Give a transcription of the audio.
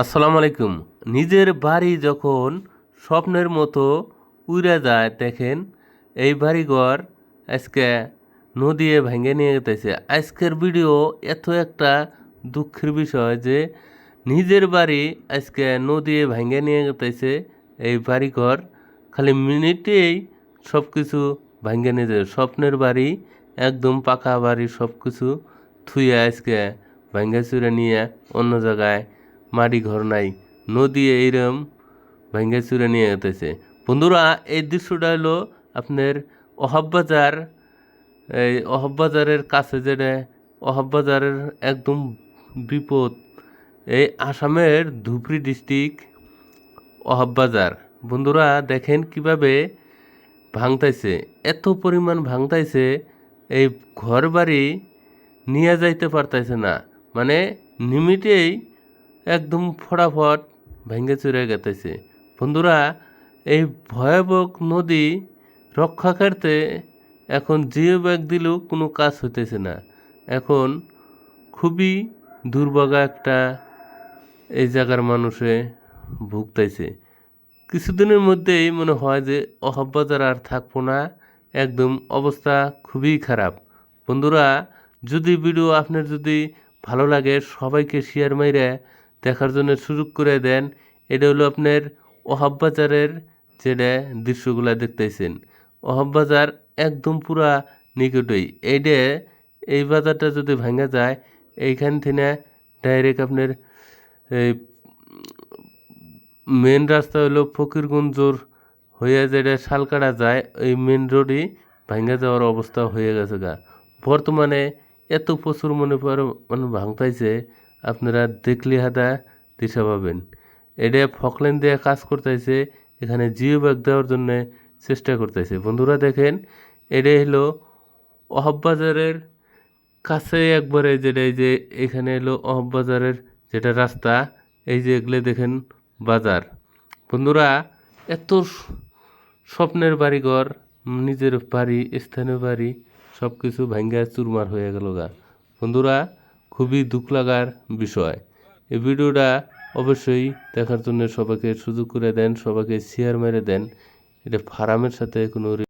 আসসালামু আলাইকুম। নিজের বাড়ি যখন স্বপ্নের মতো উড়ে যায়, দেখেন এই বাড়িঘর আজকে নদীয়ে ভেঙে নিয়ে গেতেছে আজকের ভিডিও এত একটা দুঃখের বিষয় যে নিজের বাড়ি আজকে নদীয়ে ভেঙে নিয়ে গেতেছে এই বাড়িঘর। খালি মিনিটেই সব কিছু ভেঙে নিয়ে যায়। স্বপ্নের বাড়ি, একদম পাকা বাড়ি সব কিছু থুয়ে আজকে ভেঙে চুরে নিয়ে অন্য জায়গায় মাটি ঘর নাই, নদী এইরম ভেঙে চুরে নিয়ে যেতেছে বন্ধুরা, এই দৃশ্যটা হলো আপনার অহাববাজার এই অহাববাজারের কাছে যেটা অহাববাজারের একদম বিপদ। এই আসামের ধুবড়ি ডিস্ট্রিক্ট অহাববাজার বন্ধুরা, দেখেন কীভাবে ভাঙতাইছে। এত পরিমাণ ভাঙতাইছে, এই ঘর বাড়ি নিয়ে যাইতে পারতাইছে না। মানে নিমিটেই একদম ফটাফট ভেঙে চুরে গেতেছে। বন্ধুরা, এই ভয়াবহ নদী রক্ষা করতে এখন জিও ব্যাগ দিলেও কোনো কাজ হইতেছে না। এখন খুবই দুর্ভাগা একটা এই জায়গার মানুষে ভুগতেছে। কিছুদিনের মধ্যেই মনে হয় যে অহাববাজার আর থাকব না। একদম অবস্থা খুবই খারাপ। বন্ধুরা, যদি ভিডিও আপনার যদি ভালো লাগে, সবাইকে শেয়ার মাইরে দেখার জন্য সুযোগ করে দেন। এটা হলো আপনার অহাববাজারের যেটা দৃশ্যগুলা দেখতেছেন। অহাববাজার একদম পুরা নিকটই। এইটা এই বাজারটা যদি ভাঙা যায়, এইখান থেকে ডাইরেক্ট আপনার এই মেন রাস্তা হলো ফকিরগঞ্জর হয়ে যেটা শালকাটা যায়, এই মেন রোডই ভাঙ্গা যাওয়ার অবস্থা হয়ে গেছে গা। বর্তমানে এত প্রচুর মনে পড়ে মানে ভাঙতাইছে আপনারা দেখলে হাদা দিশা পাবেন। এটা ফকলেন দিয়ে কাজ করতেছে, এখানে জিও ব্যাগ দেওয়ার জন্য চেষ্টা করতেছে। বন্ধুরা দেখেন এটা হলো অহব্বাজারের কাছে একবারে যেটা এই যে এখানে এলো অহব্বাজারের যেটা রাস্তা, এই যে এগুলো দেখেন বাজার। বন্ধুরা, এত স্বপ্নের বাড়িঘর, নিজের বাড়ি, স্থানীয় বাড়ি সব কিছু ভাঙ্গা চুরমার হয়ে গেল গা। বন্ধুরা খুবই দুঃখ লাগার বিষয়। এই ভিডিওটা অবশ্যই দেখার জন্য সবাইকে সুযোগ করে দেন, সবাইকে শেয়ার মেরে দেন। এটা ফারামের সাথে কোনো